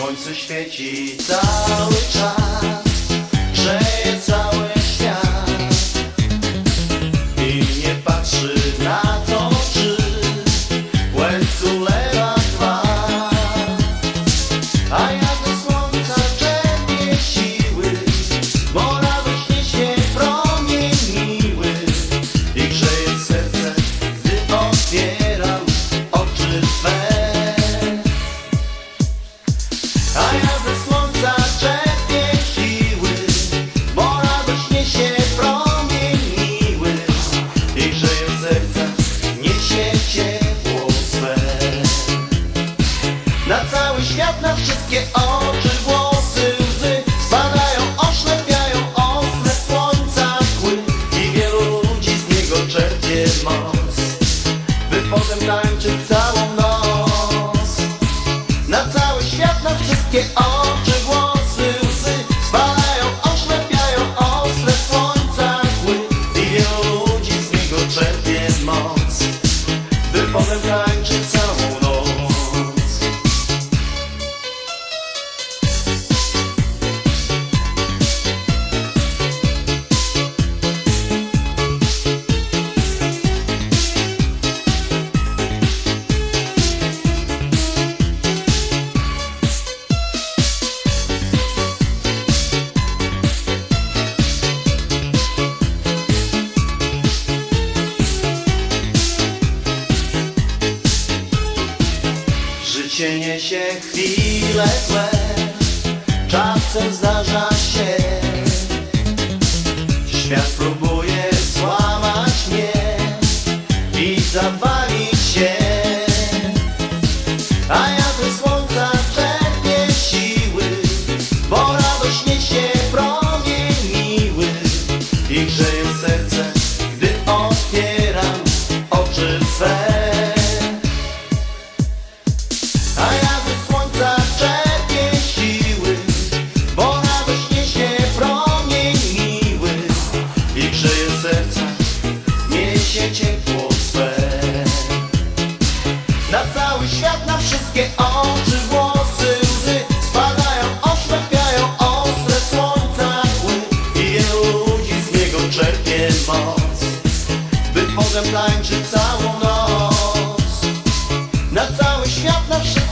Słońce świeci cały czas, grzeje cały świat i nie patrzy na to, czy w łańcuchu lewa twa. Na cały świat, na wszystkie oczy, świat, wszystkie oczy, włosy, Życie niesie chwile złe, czasem zdarza się. Świat próbuje noc By potem tańczyć całą noc. Na cały świat, na wszystko